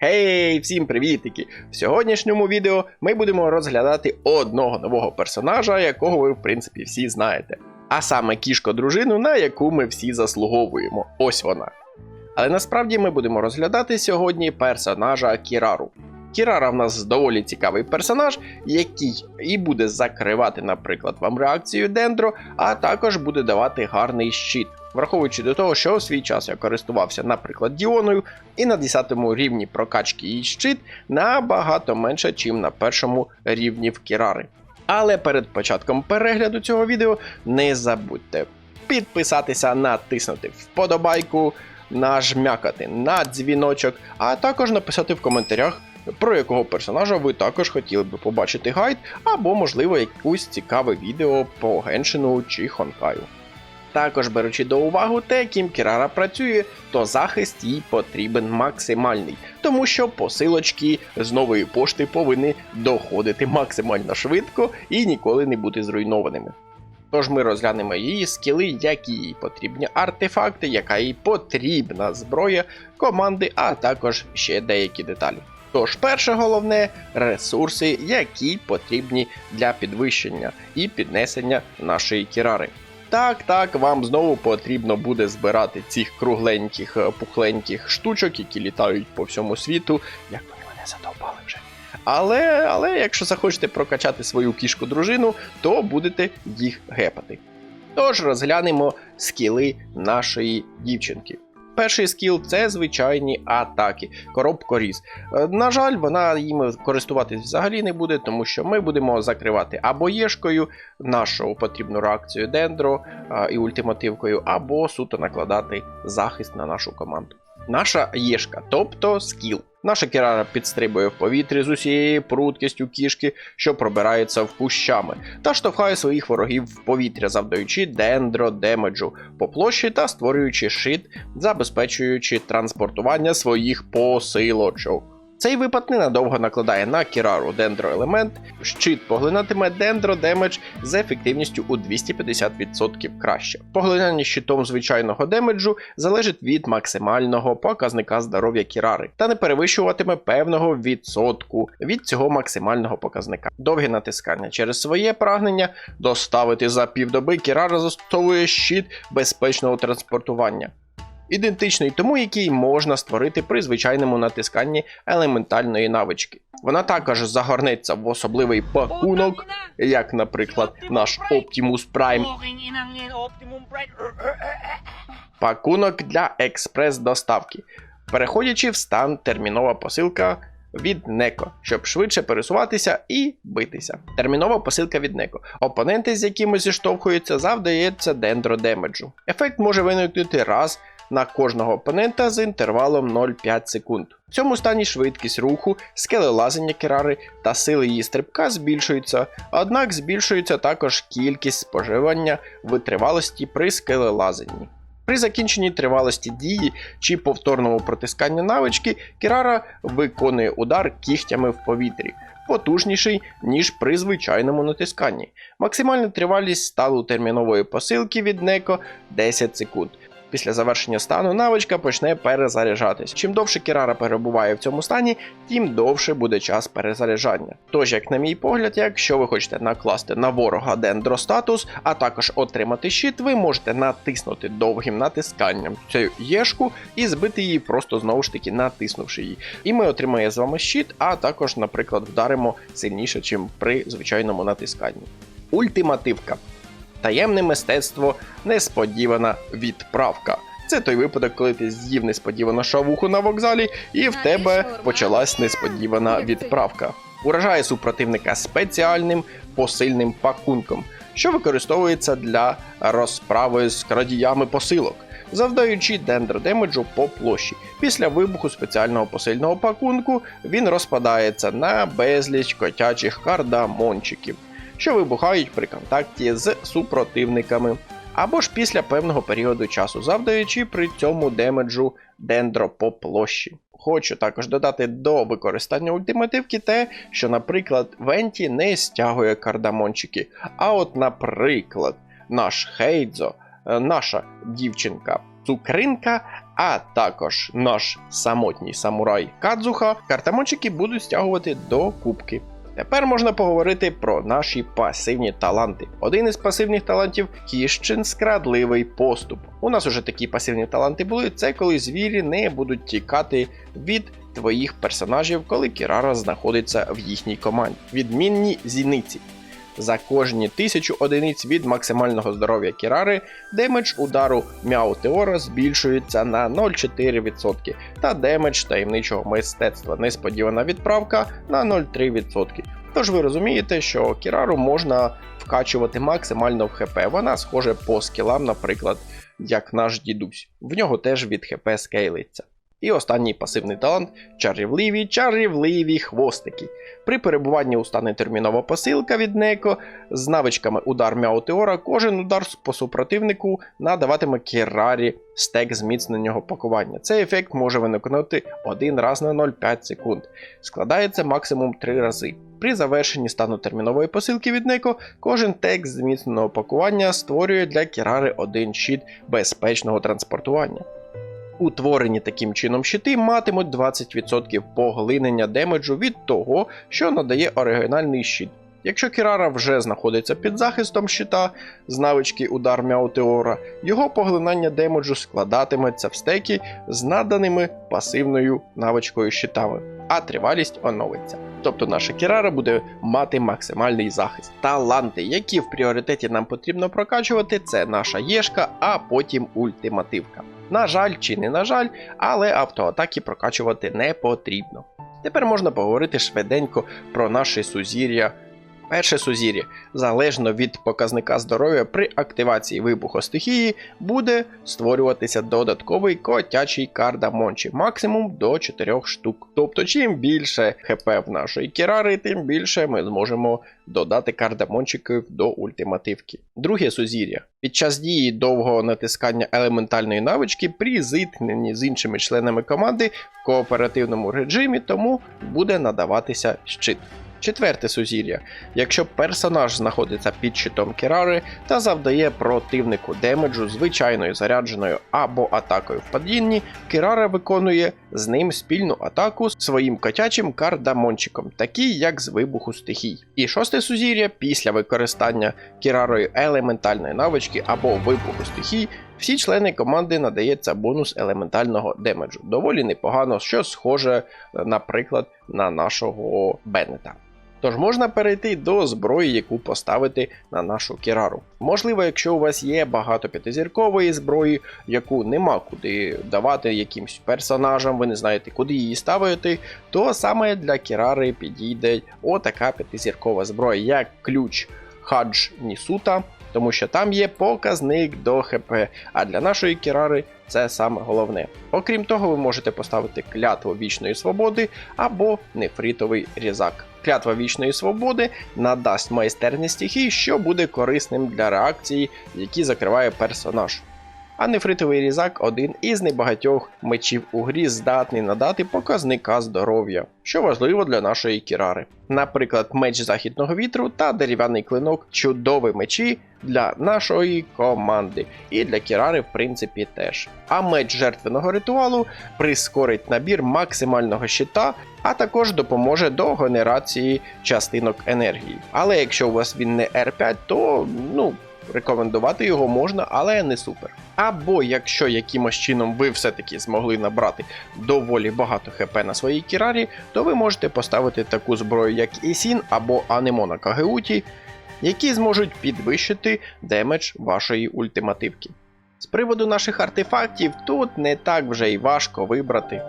Гей, всім привітики! В сьогоднішньому відео ми будемо розглядати одного нового персонажа, якого ви, в принципі, всі знаєте. А саме кішко дружину, на яку ми всі заслуговуємо. Ось вона. Але насправді ми будемо розглядати сьогодні персонажа Кірару. Кірара в нас доволі цікавий персонаж, який і буде закривати, наприклад, вам реакцію Дендро, а також буде давати гарний щит. Враховуючи до того, що у свій час я користувався, наприклад, Діоною, і на 10 рівні прокачки її щит набагато менше, ніж на першому рівні в Кірари. Але перед початком перегляду цього відео не забудьте підписатися, натиснути вподобайку, нажмякати на дзвіночок, а також написати в коментарях, про якого персонажа ви також хотіли би побачити гайд, або, можливо, якусь цікаве відео по Геншину чи Хонкаю. Також беручи до уваги те, ким Кірара працює, то захист їй потрібен максимальний, тому що посилочки з нової пошти повинні доходити максимально швидко і ніколи не бути зруйнованими. Тож ми розглянемо її скіли, які їй потрібні артефакти, яка їй потрібна зброя, команди, а також ще деякі деталі. Тож, перше головне ресурси, які потрібні для підвищення і піднесення нашої кірари. Так, так, вам знову потрібно буде збирати цих кругленьких, е, пухленьких штучок, які літають по всьому світу. Як вони мене задовбали вже. Але, але якщо захочете прокачати свою кішку дружину, то будете їх гепати. Тож розглянемо скіли нашої дівчинки. Перший скіл це звичайні атаки, коробкоріз. різ. На жаль, вона їм користуватись взагалі не буде, тому що ми будемо закривати або єшкою нашу потрібну реакцію дендро і ультимативкою, або суто накладати захист на нашу команду. Наша єшка, тобто скіл. Наша кірара підстрибує в повітрі з усією пруткістю кішки, що пробирається в кущами, та штовхає своїх ворогів в повітря, завдаючи дендродемеджу по площі та створюючи шит, забезпечуючи транспортування своїх посилочок. Цей випад ненадовго накладає на Кірару дендроелемент, щит поглинатиме дендро демедж з ефективністю у 250% краще. Поглинання щитом звичайного демеджу залежить від максимального показника здоров'я Кірари та не перевищуватиме певного відсотку від цього максимального показника. Довге натискання через своє прагнення доставити за півдоби Кірара застосовує щит безпечного транспортування ідентичний тому, який можна створити при звичайному натисканні елементальної навички. Вона також загорнеться в особливий пакунок, як, наприклад, наш Optimus Prime, пакунок для експрес-доставки, переходячи в стан термінова посилка. Від Неко, щоб швидше пересуватися і битися. Термінова посилка від Неко. Опоненти, з якими зіштовхуються, завдається дендро демеджу. Ефект може виникнути раз на кожного опонента з інтервалом 0,5 секунд. В цьому стані швидкість руху, скелелазення керари та сили її стрибка збільшуються, однак збільшується також кількість споживання витривалості при скелелазенні. При закінченні тривалості дії чи повторному протисканні навички Кірара виконує удар кігтями в повітрі, потужніший, ніж при звичайному натисканні. Максимальна тривалість стану термінової посилки від Неко 10 секунд. Після завершення стану навичка почне перезаряджатись. Чим довше Кірара перебуває в цьому стані, тим довше буде час перезаряджання. Тож, як на мій погляд, якщо ви хочете накласти на ворога дендростатус, а також отримати щит, ви можете натиснути довгим натисканням цю єшку і збити її, просто знову ж таки натиснувши її. І ми отримаємо з вами щит, а також, наприклад, вдаримо сильніше, ніж при звичайному натисканні. Ультимативка. Таємне мистецтво несподівана відправка. Це той випадок, коли ти з'їв несподівано шавуху на вокзалі, і в тебе почалась несподівана відправка. Уражає супротивника спеціальним посильним пакунком, що використовується для розправи з крадіями посилок, завдаючи дендро демеджу по площі. Після вибуху спеціального посильного пакунку він розпадається на безліч котячих кардамончиків що вибухають при контакті з супротивниками, або ж після певного періоду часу, завдаючи при цьому демеджу дендро по площі. Хочу також додати до використання ультимативки те, що, наприклад, Венті не стягує кардамончики. А от, наприклад, наш Хейдзо, е, наша дівчинка цукринка а також наш самотній самурай Кадзуха, картамончики будуть стягувати до кубки. Тепер можна поговорити про наші пасивні таланти. Один із пасивних талантів Кіщин скрадливий поступ. У нас уже такі пасивні таланти були. Це коли звірі не будуть тікати від твоїх персонажів, коли Кірара знаходиться в їхній команді. Відмінні зіниці. За кожні тисячу одиниць від максимального здоров'я Кірари демедж удару Мяу Теора збільшується на 0,4% та демедж таємничого мистецтва несподівана відправка на 0,3%. Тож ви розумієте, що Кірару можна вкачувати максимально в ХП. Вона схоже по скілам, наприклад, як наш дідусь. В нього теж від ХП скейлиться. І останній пасивний талант чарівливі, чарівливі хвостики. При перебуванні у стані термінова посилка від Неко з навичками удар Мяутеора, кожен удар по супротивнику надаватиме Кірарі стек зміцненого пакування. Цей ефект може виникнути один раз на 0,5 секунд. Складається максимум 3 рази. При завершенні стану термінової посилки від Неко, кожен текст зміцненого пакування створює для Кірари один щит безпечного транспортування. Утворені таким чином щити матимуть 20% поглинення демеджу від того, що надає оригінальний щит. Якщо Кірара вже знаходиться під захистом щита з навички удар Мяутеора, його поглинання демеджу складатиметься в стекі з наданими пасивною навичкою щитами, а тривалість оновиться. Тобто наша Кірара буде мати максимальний захист. Таланти, які в пріоритеті нам потрібно прокачувати, це наша Єшка, а потім ультимативка. На жаль, чи не на жаль, але автоатаки прокачувати не потрібно. Тепер можна поговорити швиденько про наше сузір'я. Перше сузір'я, залежно від показника здоров'я при активації вибуху стихії, буде створюватися додатковий котячий кардамончі, максимум до 4 штук. Тобто, чим більше ХП в нашої кірари, тим більше ми зможемо додати кардамончиків до ультимативки. Друге сузір'я. Під час дії довгого натискання елементальної навички при зіткненні з іншими членами команди в кооперативному режимі, тому буде надаватися щит. Четверте сузір'я. Якщо персонаж знаходиться під щитом Кірари та завдає противнику демеджу звичайною зарядженою або атакою в падінні, Кірара виконує з ним спільну атаку своїм котячим кардамончиком, такий як з вибуху стихій. І шосте сузір'я після використання Кірарою елементальної навички або вибуху стихій. Всі члени команди надається бонус елементального демеджу. Доволі непогано, що схоже, наприклад, на нашого Беннета. Тож можна перейти до зброї, яку поставити на нашу кірару. Можливо, якщо у вас є багато п'ятизіркової зброї, яку нема куди давати якимсь персонажам, ви не знаєте, куди її ставити, то саме для кірари підійде отака п'ятизіркова зброя, як ключ Хадж Нісута, тому що там є показник до ХП, а для нашої кірари це саме головне. Окрім того, ви можете поставити клятву вічної свободи або нефритовий різак. Клятва вічної свободи надасть майстерність стихій, що буде корисним для реакції, які закриває персонаж. А нефритовий різак один із небагатьох мечів у грі здатний надати показника здоров'я, що важливо для нашої кірари. Наприклад, меч західного вітру та дерев'яний клинок чудові мечі для нашої команди, і для кірари, в принципі, теж. А меч жертвеного ритуалу прискорить набір максимального щита, а також допоможе до генерації частинок енергії. Але якщо у вас він не R5, то ну. Рекомендувати його можна, але не супер. Або якщо якимось чином ви все-таки змогли набрати доволі багато ХП на своїй кірарі, то ви можете поставити таку зброю, як Ісін або Анемона Кагеуті, які зможуть підвищити демедж вашої ультимативки. З приводу наших артефактів, тут не так вже й важко вибрати.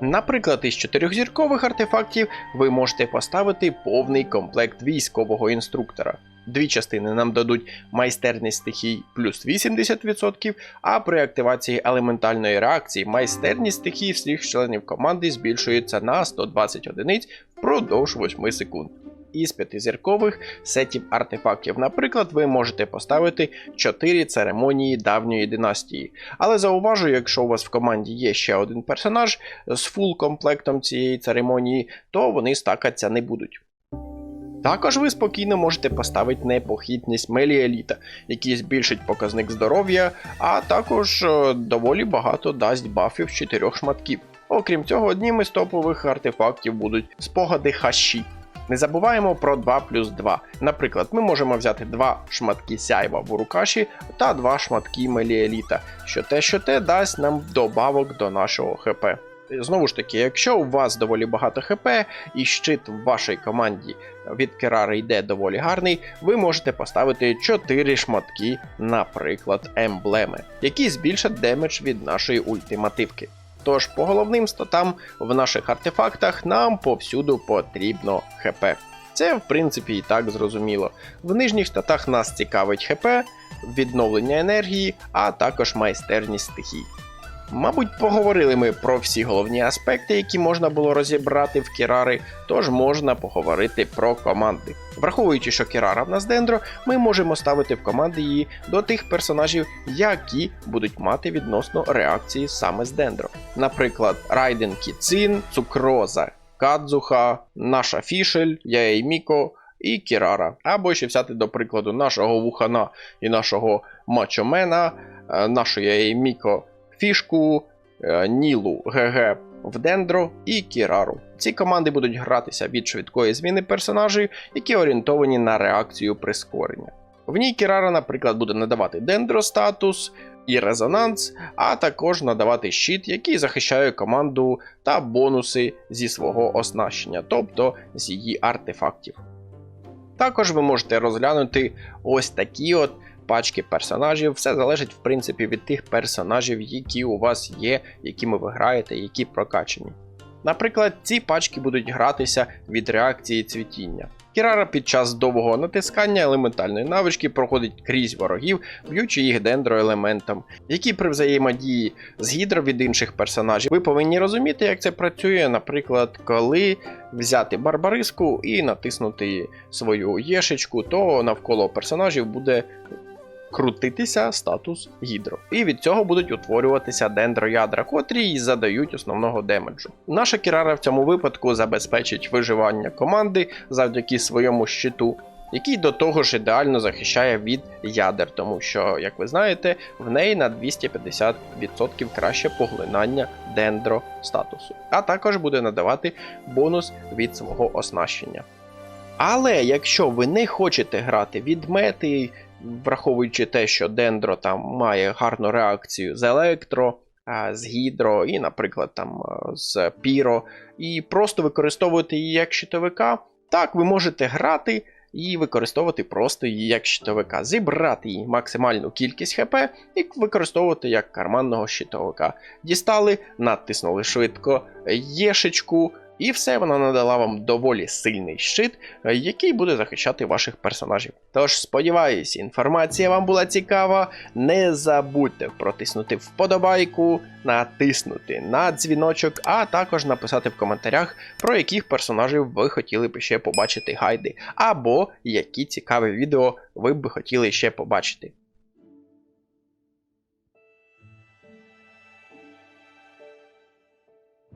Наприклад, із чотирьохзіркових артефактів ви можете поставити повний комплект військового інструктора. Дві частини нам дадуть майстерність стихій плюс 80%, а при активації елементальної реакції майстерність стихій всіх членів команди збільшується на 120 одиниць впродовж 8 секунд. Із п'ятизіркових сетів артефактів, наприклад, ви можете поставити 4 церемонії давньої династії. Але зауважу, якщо у вас в команді є ще один персонаж з фул комплектом цієї церемонії, то вони стакатися не будуть. Також ви спокійно можете поставити непохитність Меліеліта, який збільшить показник здоров'я, а також е, доволі багато дасть бафів чотирьох шматків. Окрім цього, одним із топових артефактів будуть спогади хащі. Не забуваємо про 2 плюс 2. Наприклад, ми можемо взяти 2 шматки сяйва в Урукаші та 2 шматки Меліеліта, що те, що те дасть нам добавок до нашого ХП. Знову ж таки, якщо у вас доволі багато ХП і щит в вашій команді від Керари йде доволі гарний, ви можете поставити 4 шматки, наприклад, емблеми, які збільшать демедж від нашої ультимативки. Тож по головним статам в наших артефактах нам повсюду потрібно ХП. Це в принципі і так зрозуміло. В нижніх статах нас цікавить ХП, відновлення енергії, а також майстерність стихій. Мабуть, поговорили ми про всі головні аспекти, які можна було розібрати в Кірари, тож можна поговорити про команди. Враховуючи, що Кірара в нас дендро, ми можемо ставити в команди її до тих персонажів, які будуть мати відносно реакції саме з дендро. Наприклад, Райден Кіцин, Цукроза, Кадзуха, наша Фішель, Яейміко і Кірара. Або ще взяти до прикладу нашого Вухана і нашого Мачомена, е, нашої Яейміко Фішку, е, Нілу, ГГ в Дендро і Кірару. Ці команди будуть гратися від швидкої зміни персонажів, які орієнтовані на реакцію прискорення. В ній Кірара, наприклад, буде надавати дендро статус і резонанс, а також надавати щит, який захищає команду та бонуси зі свого оснащення, тобто з її артефактів. Також ви можете розглянути ось такі от пачки персонажів. Все залежить, в принципі, від тих персонажів, які у вас є, якими ви граєте, які прокачані. Наприклад, ці пачки будуть гратися від реакції цвітіння. Кірара під час довгого натискання елементальної навички проходить крізь ворогів, б'ючи їх дендроелементом, які при взаємодії з гідро від інших персонажів. Ви повинні розуміти, як це працює, наприклад, коли взяти барбариску і натиснути свою єшечку, то навколо персонажів буде крутитися статус гідро. І від цього будуть утворюватися дендроядра, котрі й задають основного демеджу. Наша Кірара в цьому випадку забезпечить виживання команди завдяки своєму щиту. Який до того ж ідеально захищає від ядер, тому що, як ви знаєте, в неї на 250% краще поглинання дендро статусу, а також буде надавати бонус від свого оснащення. Але якщо ви не хочете грати від мети, враховуючи те, що Дендро там має гарну реакцію з електро, з гідро і, наприклад, там з піро, і просто використовувати її як щитовика, так ви можете грати. І використовувати просто її як щитовика, зібрати її максимальну кількість ХП і використовувати як карманного щитовика. Дістали, натиснули швидко єшечку, і все вона надала вам доволі сильний щит, е, який буде захищати ваших персонажів. Тож, сподіваюся, інформація вам була цікава. Не забудьте протиснути вподобайку, натиснути на дзвіночок, а також написати в коментарях, про яких персонажів ви хотіли б ще побачити гайди, або які цікаві відео ви б хотіли ще побачити.